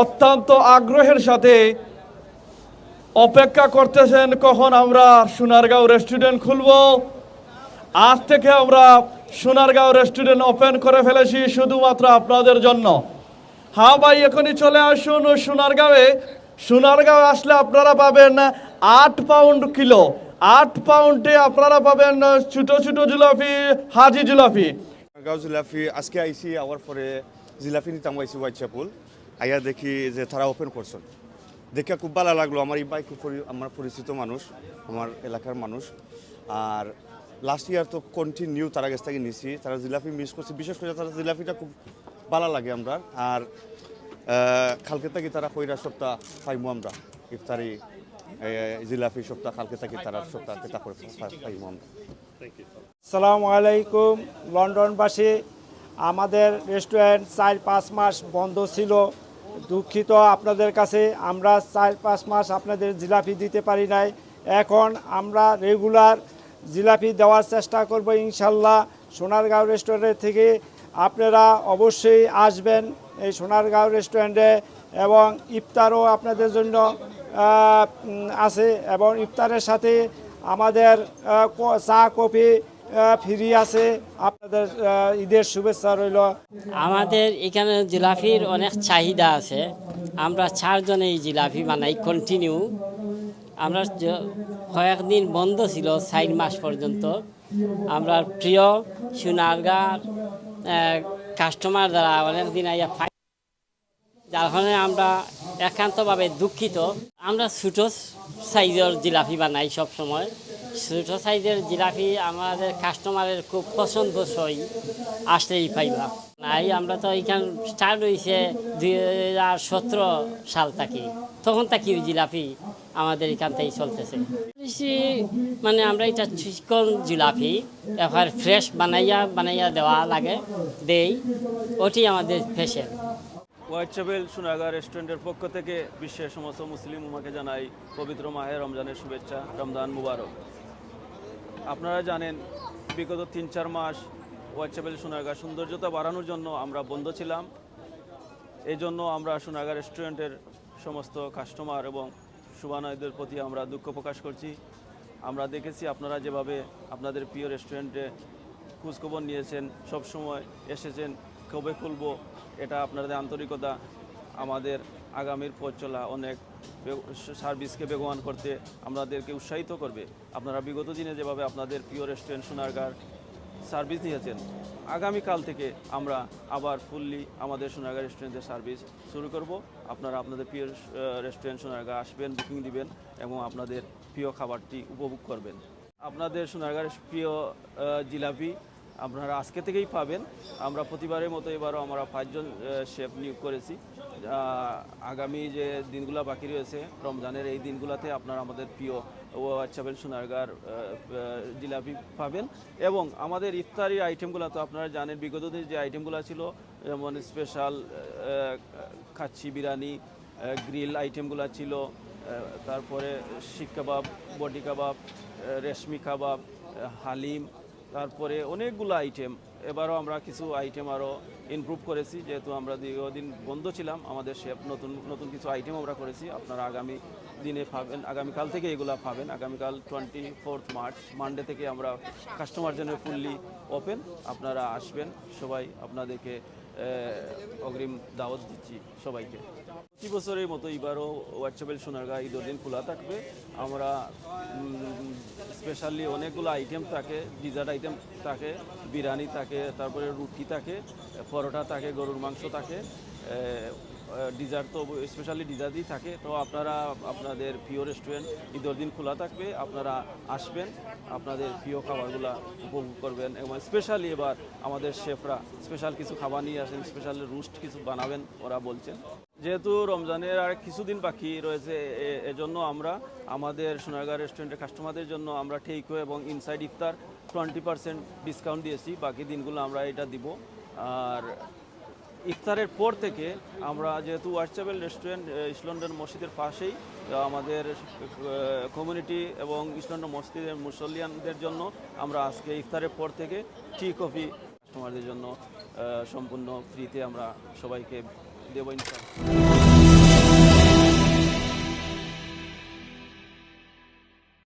অত্যন্ত আগ্রহের সাথে অপেক্ষা করতেছেন কখন আমরা সোনারগাঁও রেস্টুরেন্ট খুলব। আজ থেকে আমরা সোনারগাঁও রেস্টুরেন্ট ওপেন করে ফেলেছি শুধুমাত্র আপনাদের জন্য। হ্যাঁ ভাই, এখনই চলে আসুন সোনারগাঁওয়ে। সোনারগাঁও আসলে আপনারা পাবেন আট পাউন্ড কিলো। আট পাউন্ডে আপনারা পাবেন ছোটো ছোটো জিলাপি, হাজি জিলাপি। জিলাপি, আজকে আইসি আওয়ার পরে জিলাপি নিতাম আইসি হোয়াইট চ্যাপল আইয়া দেখি যে তারা ওপেন করছেন। দেখে খুব ভালো লাগল। আমার এই বাইক আমার পরিচিত মানুষ, আমার এলাকার মানুষ। আর লাস্ট ইয়ার তো কন্টিনিউ তারা কাছ থেকে নিছি। তারা জিলাপি মিস করছে। বিশেষ করে তারা জিলাপিটা খুব ভালো লাগে আমরা। আর কালকে থেকে তারা কইরা সপ্তাহ পাইমু আমরা। ইফতারি জিলাপি সপ্তাহ, কালকে থেকে তারা সপ্তাহ তেটা করে পাইমু আমরা। সালামু আলাইকুম, লন্ডনবাসী। আমাদের রেস্টুরেন্ট চার পাঁচ মাস বন্ধ ছিল। দুঃখিত আপনাদের কাছে। আমরা চার পাঁচ মাস আপনাদের জিলাপি দিতে পারি নাই। এখন আমরা রেগুলার জিলাপি দেওয়ার চেষ্টা করব ইনশাল্লাহ। সোনারগাঁও রেস্টুরেন্ট থেকে আপনারা অবশ্যই আসবেন এই সোনারগাঁও রেস্টুরেন্টে এবং ইফতারও আপনাদের জন্য আছে এবং ইফতারের সাথে আমাদের চা, কফি ফ্রি আছে। ঈদের শুভেচ্ছা রইল। আমাদের এখানে জিলাফির অনেক চাহিদা আছে। আমরা চারজনে এই জিলাপি বানাই কন্টিনিউ আমরা কয়েকদিন বন্ধ ছিল, চার মাস পর্যন্ত। আমরা প্রিয় সোনারগাঁর কাস্টমার দ্বারা অনেকদিন আইয়া পাই যার কারণে আমরা একান্তভাবে দুঃখিত। আমরা ছোটো সাইজের জিলাপি বানাই সব সময় ছোটো সাইজের জিলাপি আমাদের কাস্টমারের খুব পছন্দসই, আসলেই পাইবা। নাই, আমরা তো এখান স্টার্ট হয়েছে দুই হাজার সতেরো সাল থেকে। তখন থাকি জিলাপি আমাদের এখান থেকেই চলতেছে। মানে আমরা এটা চিকন জিলাপি, এবার ফ্রেশ বানাইয়া বানাইয়া দেওয়া লাগে, দেই। ওটি আমাদের ফেশন হোয়াইট চ্যাপেল সোনাগাঁ রেস্টুরেন্টের পক্ষ থেকে বিশ্বের সমস্ত মুসলিম উমাকে জানাই পবিত্র মাহে রমজানের শুভেচ্ছা, রমজান মুবারক। আপনারা জানেন, বিগত তিন চার মাস চ্যাপেল সোনাগাঁ সৌন্দর্যতা বাড়ানোর জন্য আমরা বন্ধ ছিলাম। এই জন্য আমরা সোনাগাঁ রেস্টুরেন্টের সমস্ত কাস্টমার এবং শুভানয়দের প্রতি আমরা দুঃখ প্রকাশ করছি। আমরা দেখেছি আপনারা যেভাবে আপনাদের প্রিয় রেস্টুরেন্টে খোঁজখবর নিয়েছেন সব সময় এসেছেন, কবে খুলব, এটা আপনাদের আন্তরিকতা আমাদের আগামীর পথ চলা অনেক সার্ভিসকে বেগবান করতে আমাদেরকে উৎসাহিত করবে। আপনারা বিগত দিনে যেভাবে আপনাদের প্রিয় রেস্টুরেন্ট সোনারগাঁর সার্ভিস দিয়েছেন, আগামীকাল থেকে আমরা আবার ফুললি আমাদের সোনারগাঁ রেস্টুরেন্টের সার্ভিস শুরু করব। আপনারা আপনাদের প্রিয় রেস্টুরেন্ট সোনারগাঁ আসবেন বুকিং দিবেন এবং আপনাদের প্রিয় খাবারটি উপভোগ করবেন। আপনাদের সোনারগাঁর প্রিয় জিলাপি আপনারা আজকে থেকেই পাবেন। আমরা প্রতিবারের মতো এবারও আমরা পাঁচজন শেফ নিয়োগ করেছি। আগামী যে দিনগুলো বাকি রয়েছে, রমজানের এই দিনগুলোতে আপনারা আমাদের প্রিয় ওয়াচ্ছাবেল সোনারগার জিলাপি পাবেন। এবং আমাদের ইফতারি আইটেমগুলো তো আপনারা জানেন, বিগত যে আইটেমগুলো ছিল, যেমন স্পেশাল খাচ্ছি বিরিয়ানি গ্রিল আইটেমগুলো ছিল তারপরে শিক কাবাব, বডি কাবাব রেশমি কাবাব হালিম তারপরে অনেকগুলো আইটেম এবারও আমরা কিছু আইটেম আরও ইমপ্রুভ করেছি, যেহেতু আমরা দীর্ঘদিন বন্ধ ছিলাম, আমাদের শেফ নতুন নতুন কিছু আইটেম আমরা করেছি, আপনারা আগামী দিনে পাবেন, আগামীকাল থেকে এগুলো পাবেন, আগামীকাল টোয়েন্টি ফোর্থ মার্চ মানডে থেকে আমরা কাস্টমার জন্য ফুললি ওপেন আপনারা আসবেন, সবাই আপনাদেরকে অগ্রিম দাওয়াত দিচ্ছি সবাইকে। প্রতি বছরের মতো এবারও হোয়াটসঅ্যাপেল সোনারগাঁ ঈদের দিন খোলা থাকবে। আমরা স্পেশালি অনেকগুলো আইটেম থাকে ডিজার্ট আইটেম থাকে, বিরিয়ানি থাকে, তারপরে রুটি থাকে, পরোটা থাকে, গরুর মাংস থাকে ডিজার্ট তো স্পেশালি ডিজার্টই থাকে। তো আপনারা, আপনাদের প্রিয় রেস্টুরেন্ট ঈদের দিন খোলা থাকবে, আপনারা আসবেন, আপনাদের প্রিয় খাবারগুলো উপভোগ করবেন এবং স্পেশালি এবার আমাদের শেফরা স্পেশাল কিছু খাবার নিয়ে আসেন স্পেশাল রুস্ট কিছু বানাবেন, ওরা বলছেন। যেহেতু রমজানের আর কিছুদিন বাকি রয়েছে এজন্য আমরা আমাদের সোনারগাঁ রেস্টুরেন্টের কাস্টমারদের জন্য আমরা টেকও এবং ইনসাইড ইফতার টোয়েন্টি পার্সেন্ট ডিসকাউন্ট দিয়েছি। বাকি দিনগুলো আমরা এটা দিব। আর ইফতারের পর থেকে আমরা যেহেতু হোয়াটসঅ্যাপেল রেস্টুরেন্ট ইসলন্ডন মসজিদের পাশেই আমাদের কমিউনিটি এবং ইসলন্ডন মসজিদের মুসল্লিয়ানদের জন্য আমরা আজকে ইফতারের পর থেকে টি কফি কাস্টমারদের জন্য সম্পূর্ণ ফ্রিতে আমরা সবাইকে দেবো ইনশাল্লাহ